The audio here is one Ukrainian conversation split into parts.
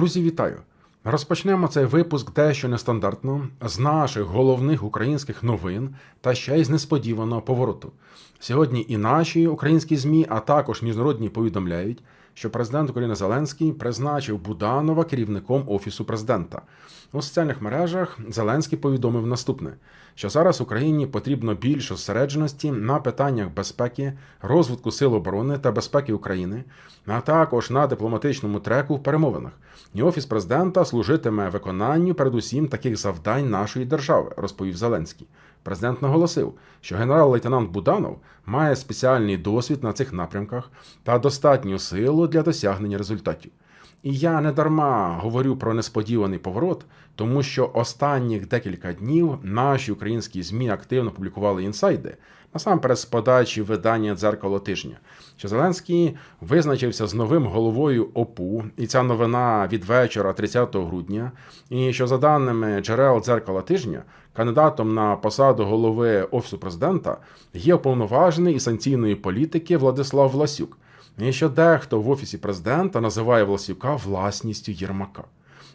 Друзі, вітаю! Розпочнемо цей випуск дещо нестандартно з наших головних українських новин та ще й з несподіваного повороту. Сьогодні і наші українські ЗМІ, а також міжнародні повідомляють, що президент України Зеленський призначив Буданова керівником офісу президента. У соціальних мережах Зеленський повідомив наступне: що зараз Україні потрібно більше зосередженості на питаннях безпеки, розвитку сил оборони та безпеки України, а також на дипломатичному треку в перемовинах. І офіс президента служитиме виконанню передусім таких завдань нашої держави, розповів Зеленський. Президент наголосив, що генерал-лейтенант Буданов має спеціальний досвід на цих напрямках та достатню силу для досягнення результатів. І я не дарма говорю про несподіваний поворот, тому що останніх декілька днів наші українські ЗМІ активно публікували інсайди, насамперед з подачі видання дзеркало тижня, що Зеленський визначився з новим головою ОПУ, і ця новина від вечора, 30 грудня. І що, за даними джерел дзеркала тижня, кандидатом на посаду голови офісу президента є уповноважений із санкційної політики Владислав Власюк. І що дехто в офісі президента називає Власюка власністю Єрмака.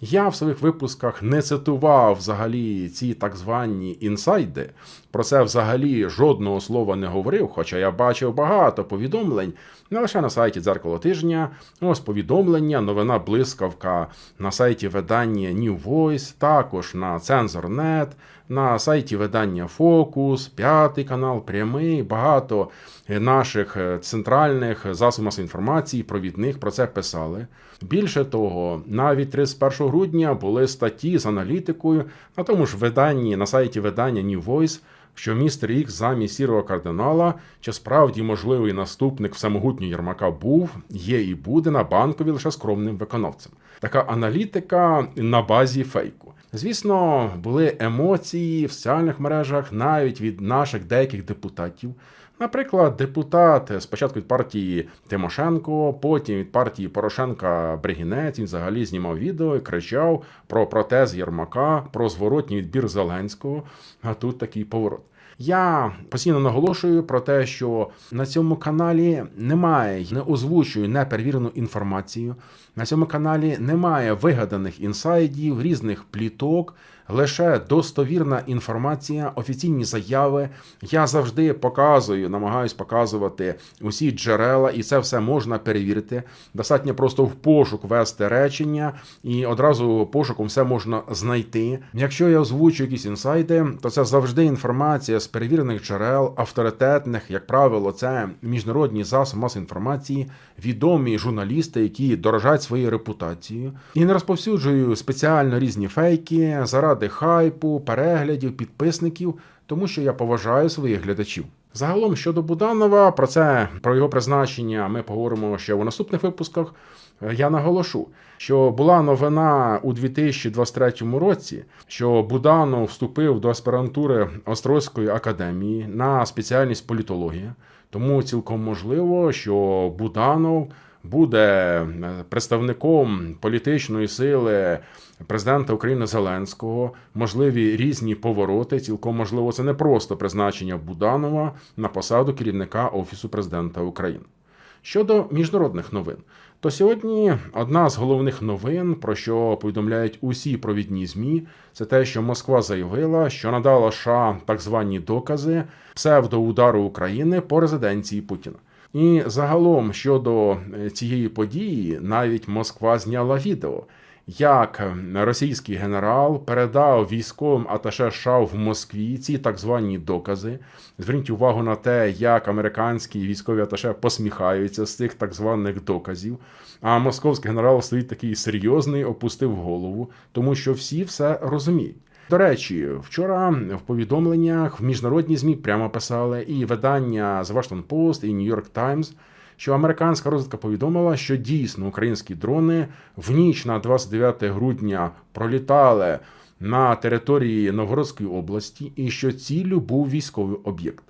Я в своїх випусках не цитував взагалі ці так звані інсайди. Про це взагалі жодного слова не говорив, хоча я бачив багато повідомлень не лише на сайті Дзеркало тижня, ось повідомлення, новина блискавка на сайті видання New Voice, також на Цензор.net, на сайті видання Фокус, п'ятий канал, прямий, багато наших центральних засобів масової інформації, провідних про це писали. Більше того, навіть 31 грудня були статті з аналітикою на тому ж виданні на сайті видання New Voice, що містер Ікс замість сірого кардинала, чи справді можливий наступник всемогутнього Єрмака був, є і буде на банкові лише скромним виконавцем. Така аналітика на базі фейку. Звісно, були емоції в соціальних мережах навіть від наших деяких депутатів. Наприклад, депутат спочатку від партії Тимошенко, потім від партії Порошенка Бригінець він взагалі знімав відео і кричав про протез Єрмака, про зворотній відбір Зеленського. А тут такий поворот. Я постійно наголошую про те, що на цьому каналі немає, не озвучую неперевірену інформацію. На цьому каналі немає вигаданих інсайдів, різних пліток, лише достовірна інформація, офіційні заяви. Я завжди показую, намагаюсь показувати усі джерела, і це все можна перевірити. Достатньо просто в пошук вести речення, і одразу пошуком все можна знайти. Якщо я озвучу якісь інсайди, то це завжди інформація з перевірених джерел, авторитетних, як правило, це міжнародні засоби масової інформації, відомі журналісти, які дорожать своєю репутацією, і не розповсюджую спеціально різні фейки заради хайпу, переглядів, підписників, тому що я поважаю своїх глядачів. Загалом щодо Буданова, про це про його призначення ми поговоримо ще у наступних випусках. Я наголошу, що була новина у 2023 році, що Буданов вступив до аспірантури Острозької академії на спеціальність політологія. Тому цілком можливо, що Буданов буде представником політичної сили президента України Зеленського, можливі різні повороти. Цілком можливо, це не просто призначення Буданова на посаду керівника Офісу президента України. Щодо міжнародних новин, то сьогодні одна з головних новин, про що повідомляють усі провідні змі, це те, що Москва заявила, що надала США так звані докази псевдоудару України по резиденції Путіна. І загалом щодо цієї події, навіть Москва зняла відео як російський генерал передав військовим аташе США в Москві ці так звані докази. Зверніть увагу на те, як американські військові аташе посміхаються з цих так званих доказів. А московський генерал стоїть такий серйозний, опустив голову, тому що всі все розуміють. До речі, вчора в повідомленнях в міжнародні змі прямо писали і видання The Washington Post, і New York Times – що американська розвідка повідомила, що дійсно українські дрони в ніч на 29 грудня пролітали на території Новгородської області, і що ціллю був військовий об'єкт.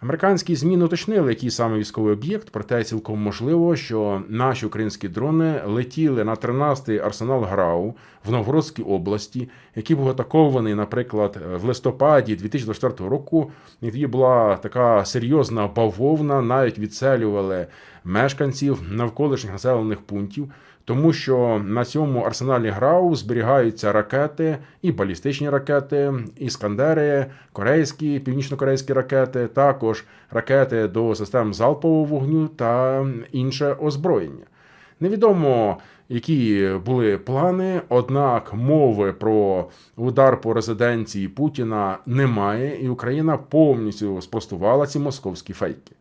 Американські ЗМІ не уточнили, який саме військовий об'єкт, проте цілком можливо, що наші українські дрони летіли на 13-й арсенал ГРАУ в Новгородській області, який був атакований, наприклад, в листопаді 2024 року. І тоді була така серйозна бавовна, навіть відселювали мешканців навколишніх населених пунктів. Тому що на цьому арсеналі ГРАУ зберігаються ракети і балістичні ракети, іскандери, корейські, північно-корейські ракети, також ракети до систем залпового вогню та інше озброєння. Невідомо, які були плани, однак мови про удар по резиденції Путіна немає, і Україна повністю спростувала ці московські фейки.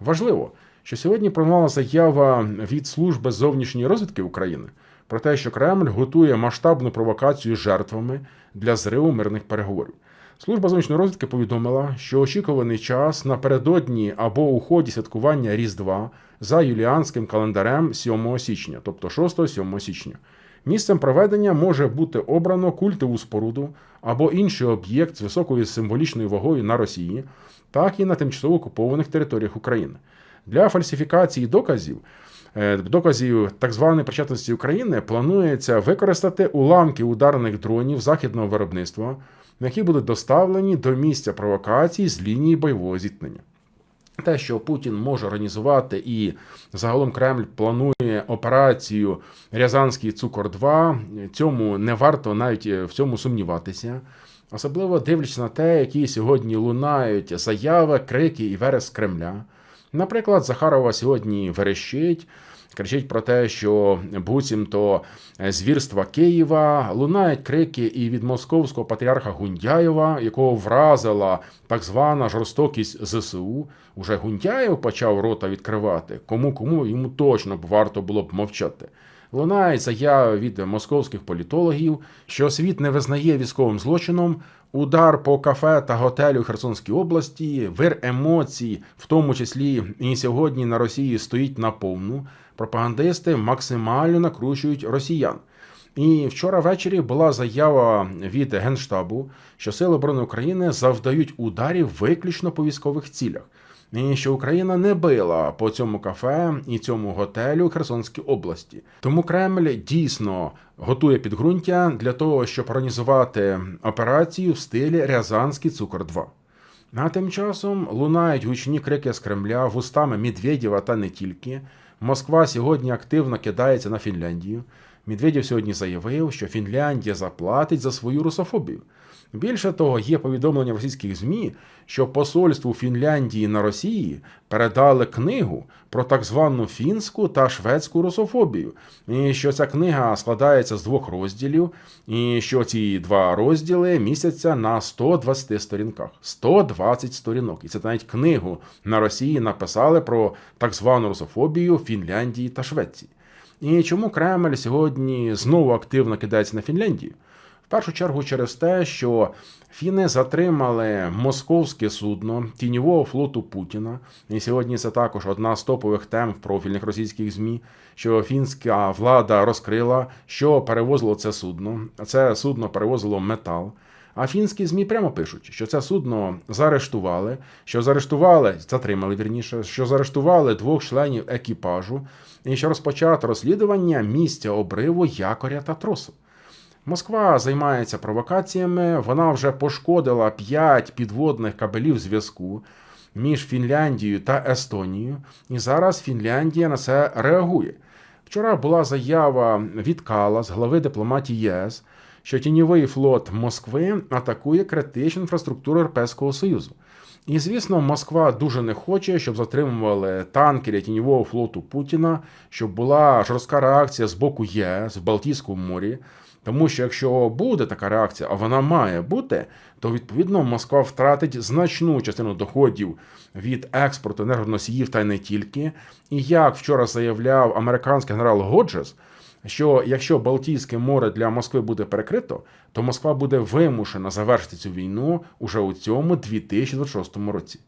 Важливо, що сьогодні пролунала заява від служби зовнішньої розвідки України про те, що Кремль готує масштабну провокацію жертвами для зриву мирних переговорів. Служба зовнішньої розвідки повідомила, що очікуваний час напередодні або у ході святкування Різдва за юліанським календарем 7 січня, тобто 6-7 січня. Місцем проведення може бути обрано культову споруду або інший об'єкт з високою символічною вагою на Росії, так і на тимчасово окупованих територіях України. Для фальсифікації доказів, е, доказів так званої причетності України планується використати уламки ударних дронів західного виробництва, які будуть доставлені до місця провокації з лінії бойового зіткнення. Те, що Путін може організувати, і загалом Кремль планує операцію Рязанський цукор 2 цьому не варто навіть в цьому сумніватися. Особливо дивлячись на те, які сьогодні лунають заяви, крики і верес Кремля. Наприклад, Захарова сьогодні верещить, кричить про те, що буцімто звірства Києва лунають крики і від московського патріарха Гундяєва, якого вразила так звана жорстокість ЗСУ. Уже Гундяєв почав рота відкривати. Кому кому йому точно б варто було б мовчати. Лунають заяви від московських політологів, що світ не визнає військовим злочином. Удар по кафе та готелю в Херсонській області, вир емоцій, в тому числі і сьогодні на Росії стоїть на повну. Пропагандисти максимально накручують росіян. І вчора ввечері була заява від Генштабу, що Сили оборони України завдають ударів виключно по військових цілях. І що Україна не била по цьому кафе і цьому готелю Херсонській області. Тому Кремль дійсно готує підґрунтя для того, щоб організувати операцію в стилі Рязанський цукор 2 А тим часом лунають гучні крики з Кремля вустами Медведєва та не тільки. Москва сьогодні активно кидається на Фінляндію. Медведєв сьогодні заявив, що Фінляндія заплатить за свою русофобію. Більше того, є повідомлення в російських ЗМІ, що посольству Фінляндії на Росії передали книгу про так звану фінську та шведську русофобію, і що ця книга складається з двох розділів, і що ці два розділи містяться на 120 сторінках. 120 сторінок. І це навіть книгу на Росії написали про так звану русофобію Фінляндії та Швеції. І чому Кремль сьогодні знову активно кидається на Фінляндію? В першу чергу через те, що фіни затримали московське судно тіньового флоту Путіна. І сьогодні це також одна з топових тем в профільних російських змі, що фінська влада розкрила, що перевозило це судно. Це судно перевозило метал. А фінські змі прямо пишуть, що це судно заарештували, що заарештували, затримали вірніше, що заарештували двох членів екіпажу, і що розпочато розслідування місця обриву якоря та тросу. Москва займається провокаціями. Вона вже пошкодила 5 підводних кабелів зв'язку між Фінляндією та Естонією, і зараз Фінляндія на це реагує. Вчора була заява від Кала з глави дипломатії ЄС, що тіньовий флот Москви атакує критичну інфраструктуру Європейського Союзу. І, звісно, Москва дуже не хоче, щоб затримували танкери тіньового флоту Путіна, щоб була жорстка реакція з боку ЄС в Балтійському морі. Тому що якщо буде така реакція, а вона має бути, то відповідно Москва втратить значну частину доходів від експорту енергоносіїв та й не тільки. І як вчора заявляв американський генерал Годжес, що якщо Балтійське море для Москви буде перекрито, то Москва буде вимушена завершити цю війну уже у цьому 2026 році.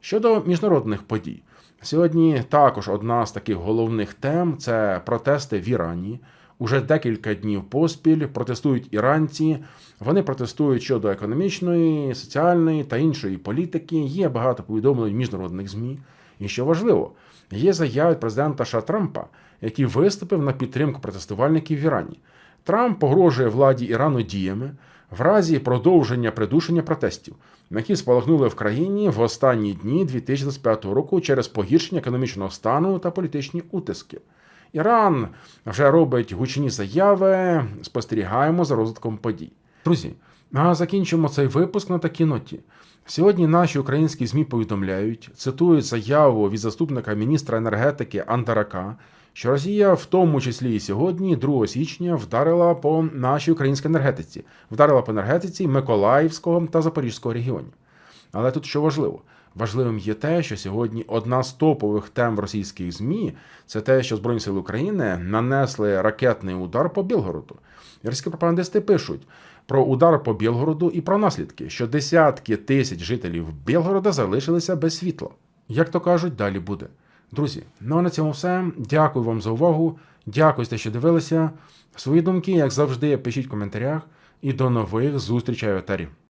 Щодо міжнародних подій, сьогодні також одна з таких головних тем це протести в Ірані. Уже декілька днів поспіль протестують іранці. Вони протестують щодо економічної, соціальної та іншої політики. Є багато повідомлень міжнародних змі. І що важливо, є заяви президента США Трампа, який виступив на підтримку протестувальників в Ірані. Трамп погрожує владі Ірану діями в разі продовження придушення протестів, які спалахнули в країні в останні дні 2025 року через погіршення економічного стану та політичні утиски. Іран вже робить гучні заяви. Спостерігаємо за розвитком подій. Друзі, а закінчимо цей випуск на такій ноті. Сьогодні наші українські ЗМІ повідомляють, цитують заяву від заступника міністра енергетики Андарака, що Росія, в тому числі і сьогодні, 2 січня, вдарила по нашій українській енергетиці, вдарила по енергетиці Миколаївського та Запорізького регіонів. Але тут що важливо? Важливим є те, що сьогодні одна з топових тем російських ЗМІ це те, що Збройні сили України нанесли ракетний удар по Білгороду. Російські пропагандисти пишуть про удар по Білгороду і про наслідки, що десятки тисяч жителів Білгорода залишилися без світла. Як то кажуть, далі буде. Друзі, ну а на цьому все. Дякую вам за увагу. Дякую за те, що дивилися. Свої думки, як завжди, пишіть в коментарях. І до нових зустрічей в етері.